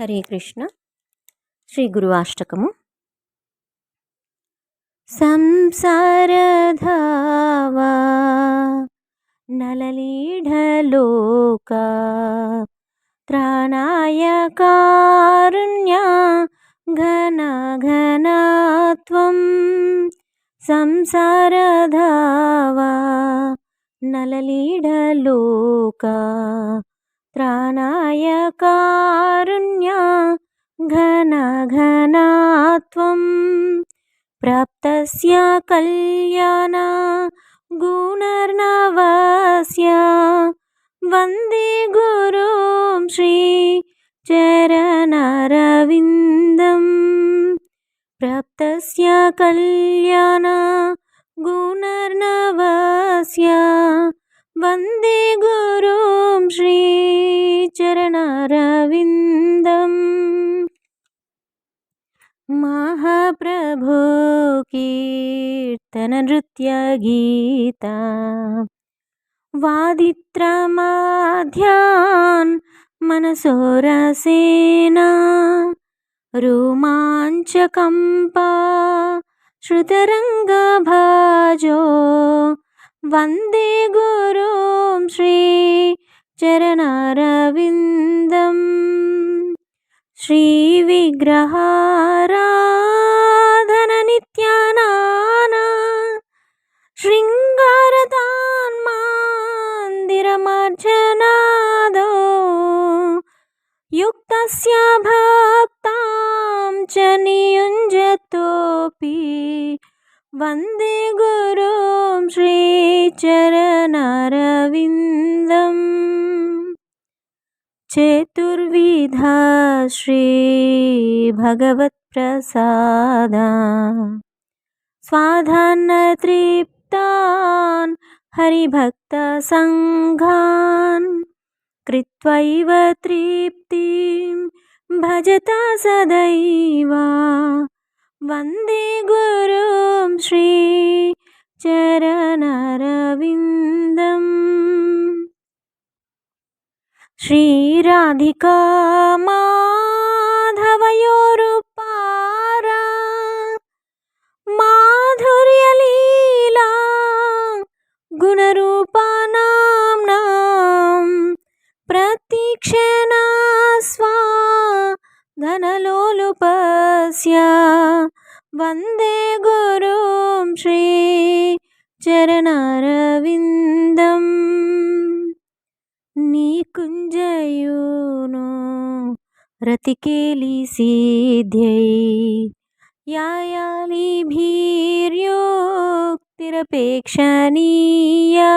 హరే కృష్ణ. శ్రీ గురువాష్టకము. సంసారధావా నలలీఢలోక త్రాణాయ కారుణ్య ఘన ఘనత్వం సంసారధావా నలలీఢలోక త్రాణాయ కారుణ్య ఘన ఘనాత్వం ప్రాప్తస్య కళ్యాణ గుణర్నవస్య వందే గురుం శ్రీ చరణరవిందం ప్రాప్తస్య కళ్యాణ గుణర్నవస్య వందే గురుం चरणारविन्दम् महाप्रभो कीर्तननृत्यगीता वादित्रमाध्यान् मनसोरसेना रोमाञ्चकम्पा श्रुतरङ्गभाजो वन्दे गुरुं श्री चरणारविन्दम्। श्रीविग्रहाराधननित्यानाना। शृङ्गारतान्मान्दिरमार्जनादो। युक्तस्य भक्तां च नियुञ्जतोऽपि। वन्दे गुरुं श्रीचरणरविन्दम् चतुर्विधा श्रीभगवत्प्रसादा स्वाधान्नतृप्तान् हरिभक्तसङ्घान् कृत्वैव तृप्तिं भजता सदैव वन्दे गुरुं श्री चरणरविन्दम् ಶ್ರೀರಾಧಿಕಾ ಮಾಧವಯೋರು ಪಾರ ಮಾಧುರ್ಯ ಲೀಲಾ ಗುಣರೂಪಾನಾಂನ ಪ್ರತೀಕ್ಷಣ ಸ್ವಾ ಧನಲೋಲುಪಸ್ಯ ವಂದೇ ಗುರುಂ ಶ್ರೀ ಚರಣ रतिकेली रतिकेलिसीध्यै यायालीभीर्योक्तिरपेक्षनीया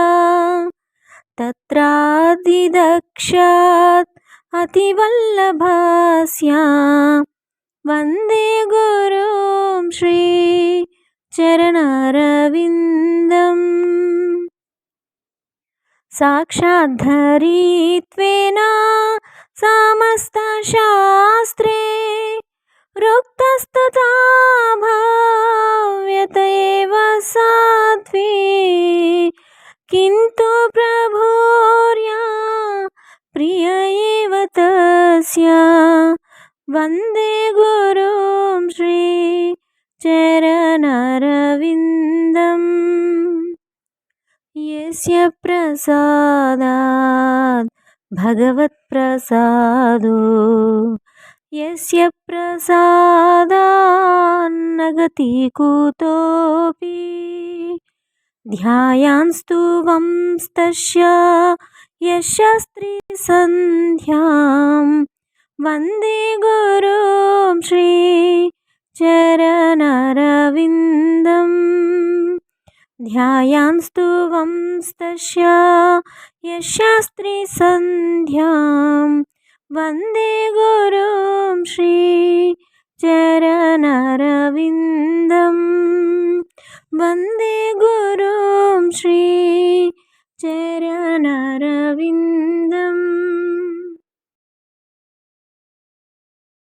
तत्रादिदक्षात् अतिवल्लभा स्या वन्दे गुरों श्रीचरणरविन्दं साक्षाद्धरीत्वेन समस्तशास्त्रे रुक्तस्तथा भाव्यत एव साध्वी किन्तु प्रभोर्या प्रिय एव तस्य वन्दे गुरुं श्री चरणरविन्दम् यस्य प्रसादात् भगवत्प्रसादो यस्य प्रसादान्न गति कुतोऽपि ध्यायान्स्तु वंस्तस्य यशस्त्रीसन्ध्यां वन्दे गुरुं श्री ध्यायांस्तु वंस्तस्य यशास्त्रीसन्ध्यां वन्दे गुरुं श्रीचरनरविन्दं वन्दे गुरुं श्रीचरणरविन्द